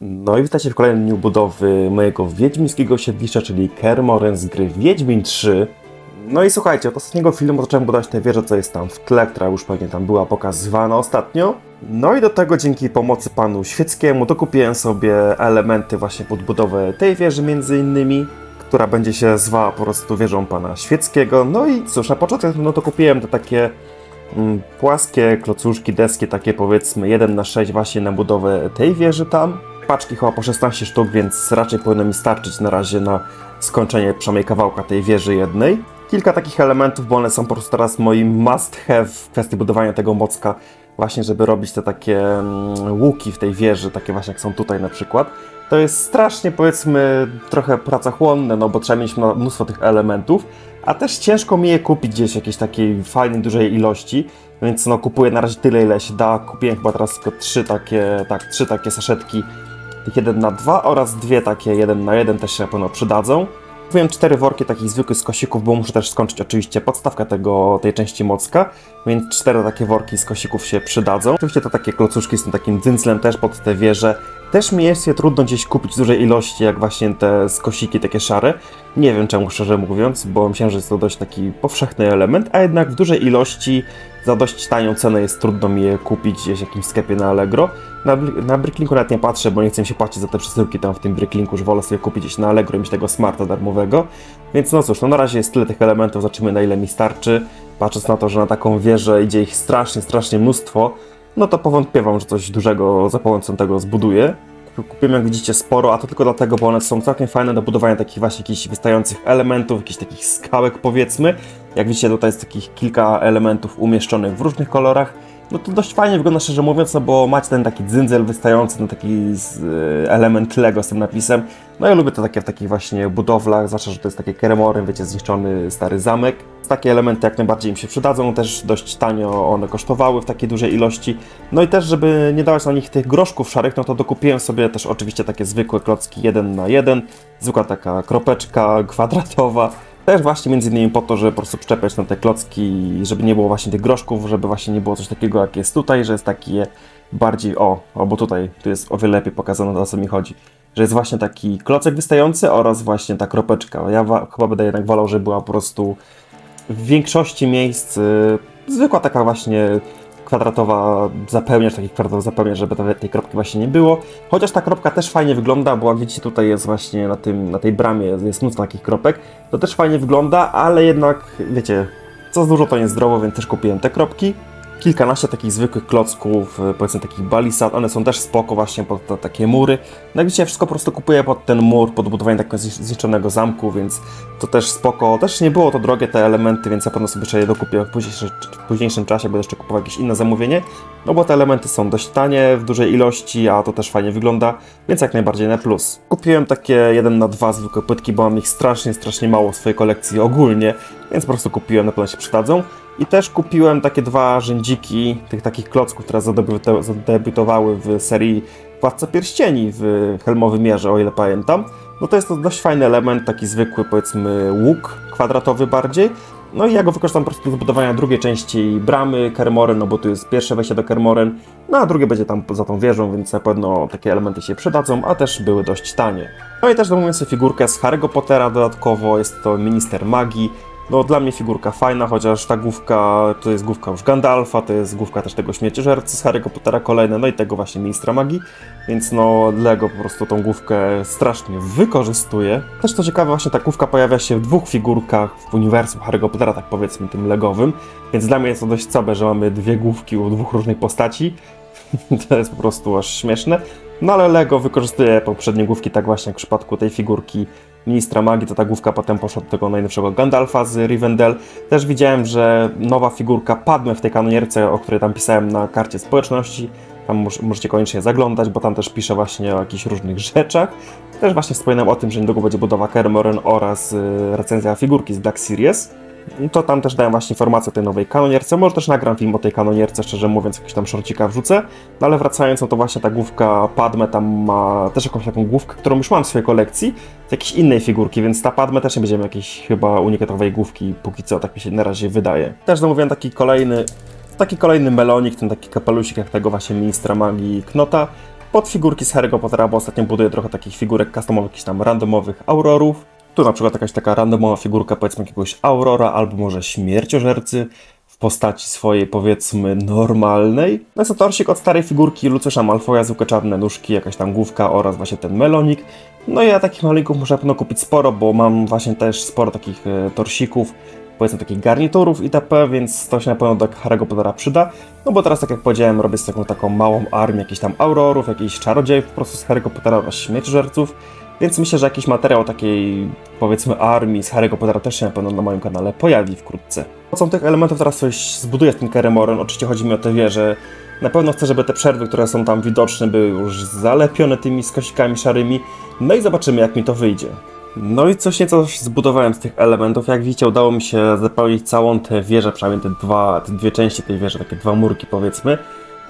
No i witajcie w kolejnym dniu budowy mojego wiedźmińskiego siedliska, czyli Kermoren z gry Wiedźmin 3. No i słuchajcie, od ostatniego filmu zacząłem budować tę wieżę, co jest tam w tle, która już pewnie tam była pokazywana ostatnio. No i do tego dzięki pomocy panu Świeckiemu dokupiłem sobie elementy właśnie pod budowę tej wieży między innymi, która będzie się zwała po prostu wieżą pana Świeckiego. No i cóż, na początek no to kupiłem te takie mm, płaskie klocuszki, deski takie powiedzmy 1 na 6 właśnie na budowę tej wieży tam. Paczki chyba po 16 sztuk, więc raczej powinno mi starczyć na razie na skończenie przynajmniej kawałka tej wieży jednej. Kilka takich elementów, bo one są po prostu teraz moim must have w kwestii budowania tego mocka, właśnie żeby robić te takie mm, łuki w tej wieży, takie właśnie jak są tutaj na przykład. To jest strasznie powiedzmy trochę pracochłonne, no bo trzeba mieć mnóstwo tych elementów, a też ciężko mi je kupić gdzieś w jakiejś takiej fajnej, dużej ilości, więc no kupuję na razie tyle, ile się da. Kupiłem chyba teraz tylko trzy takie, tak, trzy takie saszetki 1 na 2 oraz dwie takie 1 na 1 też się na pewno przydadzą. Kupiłem cztery worki takich zwykłych z kosików, bo muszę też skończyć oczywiście podstawkę tego, tej części mocka, więc cztery takie worki z kosików się przydadzą. Oczywiście to takie klocuszki z tym takim dzyndzlem też pod te wieże. Też mi jest je trudno gdzieś kupić w dużej ilości, jak właśnie te skosiki takie szare. Nie wiem czemu, szczerze mówiąc, bo myślałem, że jest to dość taki powszechny element, a jednak w dużej ilości za dość tanią cenę jest trudno mi je kupić gdzieś w jakimś sklepie na Allegro. Na, na Bricklinku nawet nie patrzę, bo nie chcę się płacić za te przesyłki tam w tym Bricklinku, że wolę sobie kupić gdzieś na Allegro i mieć tego smarta darmowego. Więc no cóż, no na razie jest tyle tych elementów, zobaczymy na ile mi starczy. Patrząc na to, że na taką wieżę idzie ich strasznie, strasznie mnóstwo, no to powątpiewam, że coś dużego, zapałęcącego zbuduję. Kupiłem, jak widzicie, sporo, a to tylko dlatego, bo one są całkiem fajne do budowania takich właśnie jakichś wystających elementów, jakichś takich skałek powiedzmy. Jak widzicie, tutaj jest takich kilka elementów umieszczonych w różnych kolorach. No to dość fajnie wygląda, szczerze mówiąc, no bo macie ten taki dzyndzel wystający, no taki y, element Lego z tym napisem. No ja lubię to takie w takich właśnie budowlach, zwłaszcza, że to jest takie Keremorem, wiecie, zniszczony stary zamek. Takie elementy jak najbardziej im się przydadzą, też dość tanio one kosztowały w takiej dużej ilości. No i też, żeby nie dawać na nich tych groszków szarych, no to dokupiłem sobie też oczywiście takie zwykłe klocki 1 na 1 zwykła taka kropeczka kwadratowa. Też właśnie między innymi po to, żeby po prostu przyczepiać na te klocki, żeby nie było właśnie tych groszków, żeby właśnie nie było coś takiego jak jest tutaj, że jest takie bardziej, o, albo tutaj, tu jest o wiele lepiej pokazane o co mi chodzi, że jest właśnie taki klocek wystający oraz właśnie ta kropeczka. Ja chyba będę jednak wolał, żeby była po prostu w większości miejsc y, zwykła taka właśnie kwadratowa zapełniacz, taki kwadratowy zapełniacz, żeby te- tej kropki właśnie nie było. Chociaż ta kropka też fajnie wygląda, bo jak widzicie tutaj jest właśnie na, tym, na tej bramie jest mnóstwo takich kropek, to też fajnie wygląda, ale jednak wiecie, co dużo to niezdrowo, więc też kupiłem te kropki. Kilkanaście takich zwykłych klocków, y, powiedzmy takich balisad, one są też spoko właśnie pod te, takie mury. No jak widzicie, wszystko po prostu kupuję pod ten mur, pod budowanie takiego znisz- zniszczonego zamku, więc to też spoko. Też nie było to drogie te elementy, więc na pewno sobie jeszcze je dokupię w późniejszym, w późniejszym czasie, będę jeszcze kupował jakieś inne zamówienie. No bo te elementy są dość tanie, w dużej ilości, a to też fajnie wygląda, więc jak najbardziej na plus. Kupiłem takie 1 na 2 zwykłe płytki, bo mam ich strasznie, strasznie mało w swojej kolekcji ogólnie, więc po prostu kupiłem, na pewno się przydadzą. I też kupiłem takie dwa rzędziki tych takich klocków, które zadebiutowały w serii Władca Pierścieni w Helmowym Mierze, o ile pamiętam. No to jest to dość fajny element, taki zwykły powiedzmy łuk kwadratowy bardziej. No i ja go wykorzystam po prostu do zbudowania drugiej części bramy Kermoren, no bo tu jest pierwsze wejście do Kermoren, no a drugie będzie tam za tą wieżą, więc na pewno takie elementy się przydadzą, a też były dość tanie. No i też domówiłem sobie figurkę z Harry'ego Pottera dodatkowo, jest to Minister Magii. No dla mnie figurka fajna, chociaż ta główka to jest główka już Gandalfa, to jest główka też tego śmierciożercy z Harry'ego Pottera kolejne, no i tego właśnie Ministra Magii, więc no Lego po prostu tą główkę strasznie wykorzystuje. Też co ciekawe, właśnie ta główka pojawia się w dwóch figurkach w uniwersum Harry'ego Pottera, tak powiedzmy tym legowym, więc dla mnie jest to dość cabe, że mamy dwie główki u dwóch różnych postaci. to jest po prostu aż śmieszne. No ale Lego wykorzystuje poprzednie główki, tak właśnie jak w przypadku tej figurki Ministra Magii, to ta główka potem poszła do tego najnowszego Gandalfa z Rivendell. Też widziałem, że nowa figurka Padme w tej kanonierce, o której tam pisałem na karcie społeczności. Tam moż- możecie koniecznie zaglądać, bo tam też piszę właśnie o jakichś różnych rzeczach. Też właśnie wspominam o tym, że niedługo będzie budowa Kermoren oraz y, recenzja figurki z Black Series. To tam też dałem właśnie informację o tej nowej kanonierce. Może też nagram film o tej kanonierce, szczerze mówiąc, jakiś tam szorcika wrzucę. No ale wracając, no to właśnie ta główka Padme tam ma też jakąś taką główkę, którą już mam w swojej kolekcji, z jakiejś innej figurki, więc ta Padme też nie będziemy jakiejś chyba unikatowej główki, póki co, tak mi się na razie wydaje. Też zamówiłem taki kolejny, taki kolejny melonik, ten taki kapelusik jak tego właśnie ministra magii Knota. pod figurki z Harry'ego Pottera, bo ostatnio buduję trochę takich figurek customowych, jakichś tam randomowych aurorów. Tu na przykład jakaś taka randomowa figurka, powiedzmy jakiegoś aurora, albo może śmierciożercy w postaci swojej, powiedzmy, normalnej. No jest to torsik od starej figurki Lucysza Malfoja, zwykłe czarne nóżki, jakaś tam główka oraz właśnie ten melonik. No i ja takich malinków muszę pewno kupić sporo, bo mam właśnie też sporo takich e, torsików, powiedzmy takich garniturów itp., więc to się na pewno do Harry'ego Pottera przyda. No bo teraz, tak jak powiedziałem, robię z taką taką małą armię jakichś tam aurorów, jakichś czarodziejów po prostu z Harry'ego Pottera oraz śmierciożerców. Więc myślę, że jakiś materiał takiej, powiedzmy, armii z Harry'ego Pottera też się na pewno na moim kanale pojawi wkrótce. Pomocą tych elementów teraz coś zbuduję w tym Keremoren. Oczywiście chodzi mi o te wieże. Na pewno chcę, żeby te przerwy, które są tam widoczne, były już zalepione tymi skosikami szarymi. No i zobaczymy, jak mi to wyjdzie. No i coś nieco zbudowałem z tych elementów. Jak widzicie, udało mi się zapełnić całą tę wieżę, przynajmniej te, dwa, te dwie części tej wieży, takie dwa murki powiedzmy,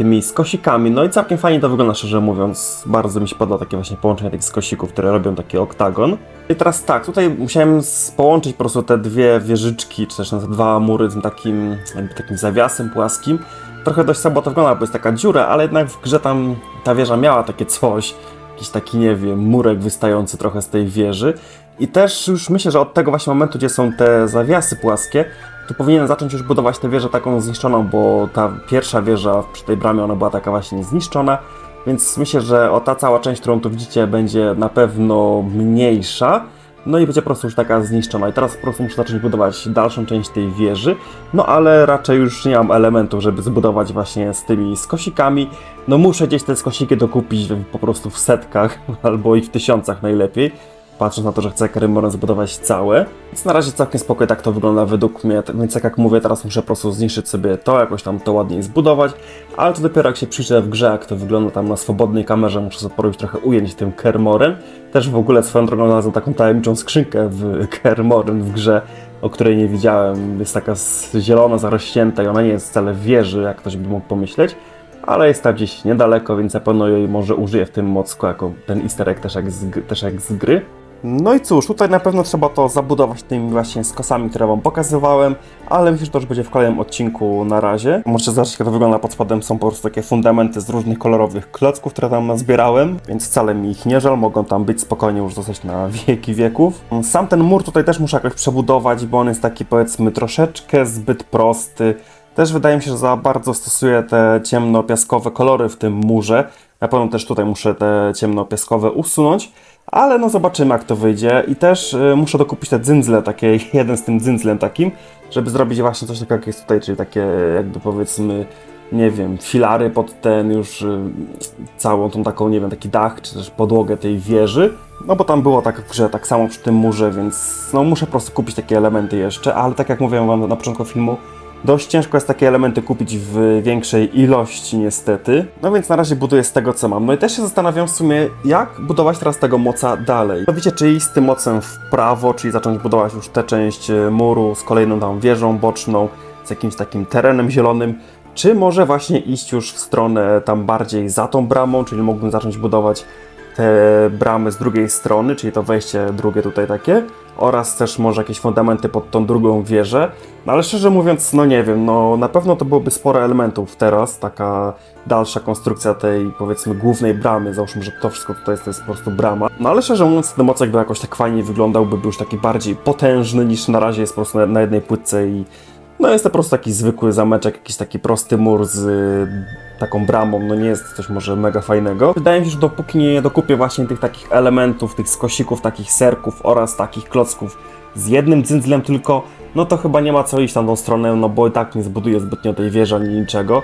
tymi skosikami. No i całkiem fajnie to wygląda, szczerze mówiąc. Bardzo mi się podoba takie właśnie połączenie tych skosików, które robią taki oktagon. I teraz tak, tutaj musiałem połączyć po prostu te dwie wieżyczki, czy też te dwa mury tym takim, takim zawiasem płaskim. Trochę dość słabo to wygląda, bo jest taka dziura, ale jednak w grze tam ta wieża miała takie coś, jakiś taki, nie wiem, murek wystający trochę z tej wieży. I też już myślę, że od tego właśnie momentu, gdzie są te zawiasy płaskie, to powinienem zacząć już budować tę wieżę taką zniszczoną, bo ta pierwsza wieża przy tej bramie, ona była taka właśnie zniszczona. Więc myślę, że o ta cała część, którą tu widzicie, będzie na pewno mniejsza. No i będzie po prostu już taka zniszczona. I teraz po prostu muszę zacząć budować dalszą część tej wieży. No ale raczej już nie mam elementów, żeby zbudować właśnie z tymi skosikami. No muszę gdzieś te skosiki dokupić po prostu w setkach albo i w tysiącach najlepiej. Patrząc na to, że chcę Kerymoren zbudować całe. Więc na razie całkiem spokojnie tak to wygląda według mnie. Tak Więc jak mówię, teraz muszę po prostu zniszczyć sobie to, jakoś tam to ładniej zbudować. Ale to dopiero jak się przyjrzę w grze, jak to wygląda tam na swobodnej kamerze, muszę sobie porobić trochę ujęć tym Kermoren. Też w ogóle swoją drogą znalazłem taką tajemniczą skrzynkę w Kermoren w grze, o której nie widziałem. Jest taka zielona, zarośnięta i ona nie jest wcale wieży, jak ktoś by mógł pomyśleć. Ale jest tam gdzieś niedaleko, więc na pewno jej może użyję w tym mocku, jako ten easter egg też jak z, też jak z gry. No i cóż, tutaj na pewno trzeba to zabudować tymi właśnie skosami, które wam pokazywałem, ale myślę, że to już będzie w kolejnym odcinku na razie. Możecie zobaczyć, jak to wygląda pod spodem. Są po prostu takie fundamenty z różnych kolorowych klocków, które tam nazbierałem, więc wcale mi ich nie żal, mogą tam być spokojnie już zostać na wieki wieków. Sam ten mur tutaj też muszę jakoś przebudować, bo on jest taki powiedzmy troszeczkę zbyt prosty. Też wydaje mi się, że za bardzo stosuję te ciemno-piaskowe kolory w tym murze. Na pewno też tutaj muszę te ciemno-piaskowe usunąć. Ale no zobaczymy jak to wyjdzie i też y, muszę dokupić te dzyndzle, takie jeden z tym dzyndzlem takim, żeby zrobić właśnie coś takiego jak jest tutaj, czyli takie jakby powiedzmy, nie wiem, filary pod ten już y, całą tą taką, nie wiem, taki dach, czy też podłogę tej wieży. No bo tam było tak grze, tak samo przy tym murze, więc no muszę po prostu kupić takie elementy jeszcze, ale tak jak mówiłem wam na początku filmu, Dość ciężko jest takie elementy kupić w większej ilości, niestety. No więc na razie buduję z tego, co mam. No i też się zastanawiam w sumie, jak budować teraz tego moca dalej. Mianowicie, czy iść z tym mocem w prawo, czyli zacząć budować już tę część e, muru z kolejną tam wieżą boczną, z jakimś takim terenem zielonym, czy może właśnie iść już w stronę tam bardziej za tą bramą, czyli mógłbym zacząć budować te bramy z drugiej strony, czyli to wejście drugie tutaj takie, oraz też może jakieś fundamenty pod tą drugą wieżę. No ale szczerze mówiąc, no nie wiem, no na pewno to byłoby sporo elementów teraz, taka dalsza konstrukcja tej powiedzmy głównej bramy, załóżmy, że to wszystko tutaj jest, to jest po prostu brama. No ale szczerze mówiąc, ten mocek by jakoś tak fajnie wyglądał, by był już taki bardziej potężny niż na razie jest po prostu na, na jednej płytce i no jest to po prostu taki zwykły zameczek, jakiś taki prosty mur z y, taką bramą, no nie jest coś może mega fajnego. Wydaje mi się, że dopóki nie dokupię właśnie tych takich elementów, tych skosików, takich serków oraz takich klocków z jednym dzyndzlem tylko, no to chyba nie ma co iść tam tą stronę, no bo i tak nie zbuduję zbytnio tej wieży ani niczego.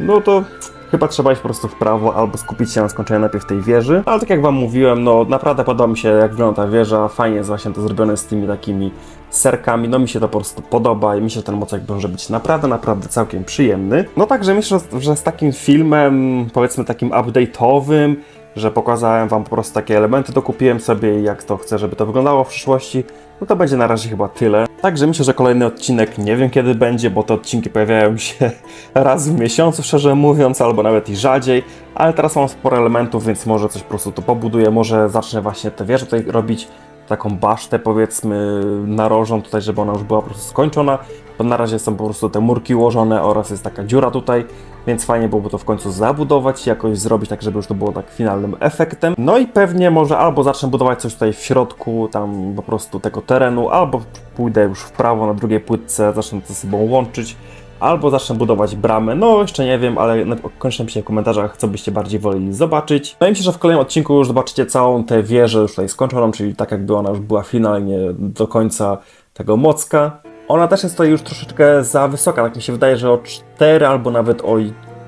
No to chyba trzeba iść po prostu w prawo albo skupić się na skończeniu najpierw tej wieży. Ale tak jak wam mówiłem, no naprawdę podoba mi się jak wygląda ta wieża, fajnie jest właśnie to zrobione z tymi takimi serkami, no mi się to po prostu podoba i myślę, że ten mocek może być naprawdę, naprawdę całkiem przyjemny. No także myślę, że z takim filmem, powiedzmy takim update'owym, że pokazałem wam po prostu takie elementy, dokupiłem sobie i jak to chcę, żeby to wyglądało w przyszłości, no to będzie na razie chyba tyle. Także myślę, że kolejny odcinek nie wiem kiedy będzie, bo te odcinki pojawiają się raz w miesiącu, szczerze mówiąc, albo nawet i rzadziej, ale teraz mam sporo elementów, więc może coś po prostu tu pobuduję, może zacznę właśnie te wieże tutaj robić taką basztę powiedzmy narożą tutaj, żeby ona już była po prostu skończona, bo na razie są po prostu te murki ułożone oraz jest taka dziura tutaj, więc fajnie byłoby to w końcu zabudować jakoś zrobić tak, żeby już to było tak finalnym efektem. No i pewnie może albo zacznę budować coś tutaj w środku, tam po prostu tego terenu, albo pójdę już w prawo na drugiej płytce, zacznę to ze sobą łączyć, albo zacznę budować bramę. No jeszcze nie wiem, ale koniecznie piszcie w komentarzach, co byście bardziej woleli zobaczyć. No i myślę, że w kolejnym odcinku już zobaczycie całą tę wieżę już tutaj skończoną, czyli tak jakby ona już była finalnie do końca tego mocka. Ona też jest tutaj już troszeczkę za wysoka, tak mi się wydaje, że o 4 albo nawet o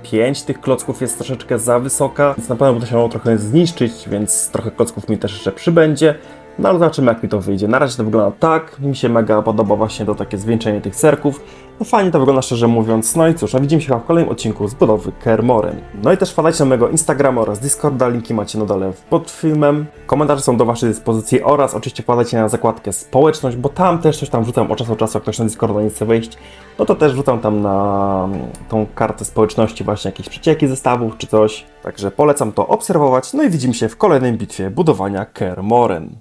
5 tych klocków jest troszeczkę za wysoka, więc na pewno będę się ją trochę zniszczyć, więc trochę klocków mi też jeszcze przybędzie. No ale zobaczymy jak mi to wyjdzie. Na razie to wygląda tak, mi się mega podoba właśnie to takie zwieńczenie tych serków. No fajnie to wygląda szczerze mówiąc. No i cóż, no widzimy się w kolejnym odcinku z budowy Kermoren. No i też wpadajcie na mojego Instagrama oraz Discorda, linki macie na dole pod filmem. Komentarze są do waszej dyspozycji oraz oczywiście wpadajcie na zakładkę społeczność, bo tam też coś tam wrzucam od czasu do czasu, jak ktoś na Discorda nie chce wejść, no to też wrzucam tam na mm, tą kartę społeczności właśnie jakieś przecieki zestawów czy coś. Także polecam to obserwować, no i widzimy się w kolejnej bitwie budowania Kermoren.